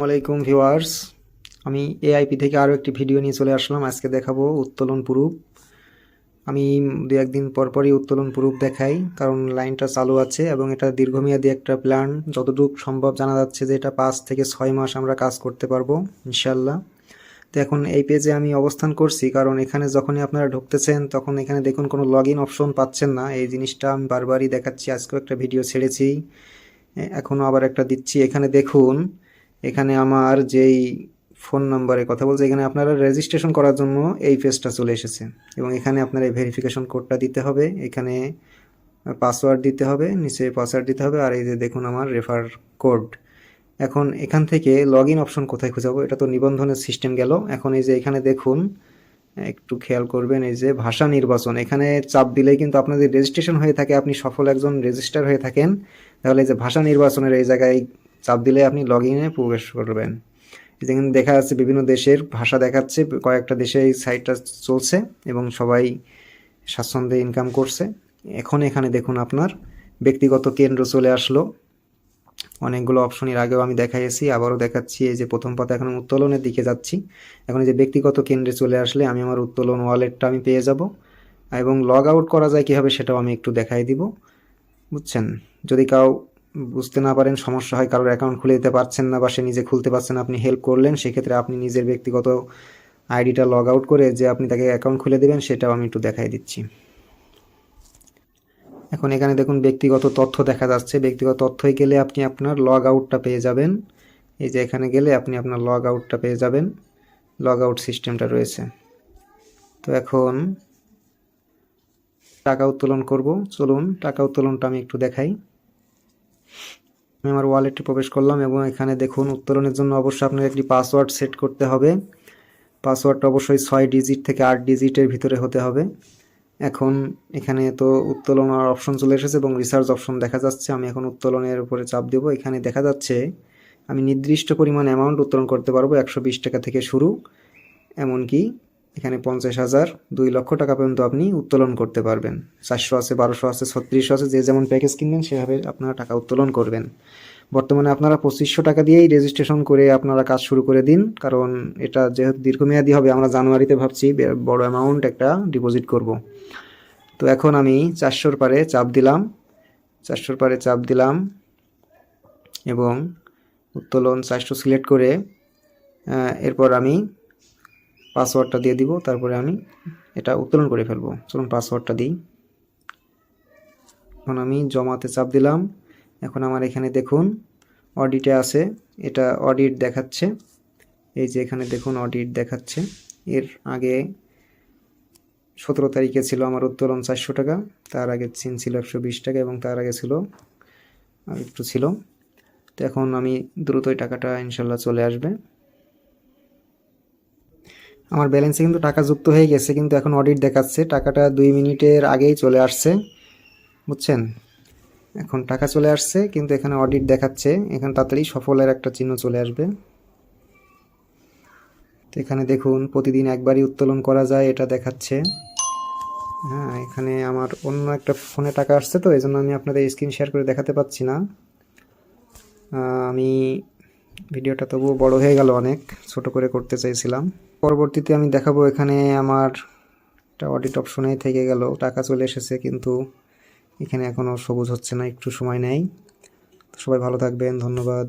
আসসালামাইকুম ভিউয়ার্স। আমি এআইপি থেকে আরও একটি ভিডিও নিয়ে চলে আসলাম। আজকে দেখাবো উত্তোলন প্রুফ আমি দু একদিন পর পরই উত্তোলন প্রুফ দেখাই, কারণ লাইনটা চালু আছে এবং এটা দীর্ঘমেয়াদী একটা প্ল্যান যতটুকু সম্ভব জানা যাচ্ছে যে এটা পাঁচ থেকে ছয় মাস আমরা কাজ করতে পারব ইনশাল্লাহ তো এখন এই পেজে আমি অবস্থান করছি, কারণ এখানে যখনই আপনারা ঢুকতেছেন, তখন এখানে দেখুন কোনো লগ ইন অপশন পাচ্ছেন না। এই জিনিসটা আমি বারবারই দেখাচ্ছি, আজকেও একটা ভিডিও ছেড়েছি। এখনও আবার একটা দিচ্ছি। এখানে দেখুন এখানে আমার যেই ফোন নাম্বারে কথা বলছে, এখানে আপনারা রেজিস্ট্রেশন করার জন্য এই পেজটা চলে এসেছে। এবং এখানে আপনার এই ভেরিফিকেশন কোডটা দিতে হবে, এখানে পাসওয়ার্ড দিতে হবে, নিচে পাসওয়ার্ড দিতে হবে, আর এই যে দেখুন আমার রেফার কোড এখন এখান থেকে লগ ইন অপশন কোথায় খুঁজাবো? এটা তো নিবন্ধনের সিস্টেম গেল। এখন এই যে এখানে দেখুন, একটু খেয়াল করবেন, এই যে ভাষা নির্বাচন। এখানে চাপ দিলেই কিন্তু আপনাদের রেজিস্ট্রেশন হয়ে থাকে, আপনি সফল একজন রেজিস্টার হয়ে থাকেন। তাহলে এই যে ভাষা নির্বাচনের এই জায়গায় চাপ দিলে আপনি লগ ইনে প্রবেশ করবেন। যেখানে দেখা যাচ্ছে বিভিন্ন দেশের ভাষা দেখাচ্ছে, কয়েকটা দেশে এই সাইটটা চলছে এবং সবাই স্বাচ্ছন্দ্যে ইনকাম করছে। এখন এখানে দেখুন আপনার ব্যক্তিগত কেন্দ্র চলে আসলো। অনেকগুলো অপশন এর আগেও আমি দেখাইছি আবারও দেখাচ্ছি। এই যে প্রথম পাতা এখন উত্তোলনের দিকে যাচ্ছি। এখন এই যে ব্যক্তিগত কেন্দ্রে চলে আসলে আমি আমার উত্তোলন ওয়ালেটটা আমি পেয়ে যাব। এবং লগ আউট করা যায় কীভাবে সেটাও আমি একটু দেখাই দিব। বুঝছেন? যদি কাউ বুঝতে না পারেন সমস্যা হয় কারোর অ্যাকাউন্ট খুলে দিতে পারছেন না বা সে নিজে খুলতে পারছেন না, আপনি হেল্প করলেন সেক্ষেত্রে আপনি নিজের ব্যক্তিগত আইডিটা লগ আউট করে যে আপনি তাকে অ্যাকাউন্ট খুলে দেবেন সেটাও আমি একটু দেখাই দিচ্ছি। এখন এখানে দেখুন ব্যক্তিগত তথ্য দেখা যাচ্ছে। ব্যক্তিগত তথ্যই গেলে আপনি আপনার লগ আউটটা পেয়ে যাবেন। এই যে এখানে গেলে আপনি আপনার লগ আউটটা পেয়ে যাবেন। লগ আউট সিস্টেমটা রয়েছে। তো এখন টাকা উত্তোলন করব। চলুন টাকা উত্তোলনটা আমি একটু দেখাই। আমি আমার ওয়ালেটে প্রবেশ করলাম এবং এখানে দেখুন উত্তোলনের জন্য অবশ্যই আপনাকে একটি পাসওয়ার্ড সেট করতে হবে। পাসওয়ার্ডটা অবশ্যই ছয় ডিজিট থেকে আট ডিজিটের ভিতরে হতে হবে। এখন এখানে তো উত্তোলন উত্তোলনের অপশন চলে এসেছে এবং রিসার্চ অপশন দেখা যাচ্ছে। আমি এখন উত্তোলনের উপরে চাপ দেব। এখানে দেখা যাচ্ছে আমি নির্দিষ্ট পরিমাণ অ্যামাউন্ট উত্তোলন করতে পারব একশো বিশ টাকা থেকে শুরু। এমনকি এখানে পঞ্চাশ হাজার দুই লক্ষ টাকা পর্যন্ত আপনি উত্তোলন করতে পারবেন। চারশো আছে, বারোশো আছে, ছত্রিশশো আছে, যে যেমন প্যাকেজ কিনবেন, সেভাবে আপনারা টাকা উত্তোলন করবেন। বর্তমানে আপনারা পঁচিশশো টাকা দিয়েই রেজিস্ট্রেশন করে আপনারা কাজ শুরু করে দিন। কারণ এটা যেহেতু দীর্ঘমেয়াদী হবে, আমরা জানুয়ারিতে ভাবছি বড় অ্যামাউন্ট একটা ডিপোজিট করব। তো এখন আমি চারশোর পারে চাপ দিলাম। চারশোর পারে চাপ দিলাম এবং উত্তোলন চারশো সিলেক্ট করে এরপর আমি পাসওয়ার্ডটা দিয়ে দিব, তারপরে আমি এটা উত্তোলন করে ফেলব। চলুন পাসওয়ার্ডটা দিই। এখন আমি জমাতে চাপ দিলাম। এখন আমার এখানে দেখুন অডিটে আছে, এটা অডিট দেখাচ্ছে। এই যে এখানে দেখুন অডিট দেখাচ্ছে। এর আগে সতেরো তারিখে ছিল আমার উত্তোলন চারশো টাকা, তার আগে চিন ছিল একশো বিশ টাকা এবং তার আগে ছিল, আর একটু ছিল। তো এখন আমি দ্রুতই টাকাটা ইনশাল্লাহ চলে আসবে। আমার ব্যালেন্সে কিন্তু টাকা যুক্ত হয়ে গেছে, কিন্তু এখন অডিট দেখাচ্ছে। টাকাটা দুই মিনিটের আগেই চলে আসছে, বুঝছেন? এখন টাকা চলে আসছে, কিন্তু এখানে অডিট দেখাচ্ছে। এখানে তাড়াতাড়ি সফলের একটা চিহ্ন চলে আসবে। তো এখানে দেখুন, প্রতিদিন একবারই উত্তোলন করা যায়, এটা দেখাচ্ছে। হ্যাঁ এখানে আমার অন্য একটা ফোনে টাকা আসছে তো এই জন্য আমি আপনাদের স্ক্রিন শেয়ার করে দেখাতে পাচ্ছি না। আমি ভিডিওটা তবুও বড় হয়ে গেল অনেক, ছোট করে করতে চাইছিলাম। পরবর্তীতে আমি দেখাবো এখানে আমার একটা অডিট অপশনে থেকে গেল, টাকা চলে এসেছে কিন্তু এখানে এখনও সবুজ হচ্ছে না, একটু সময় নেই। সবাই ভালো থাকবেন, ধন্যবাদ।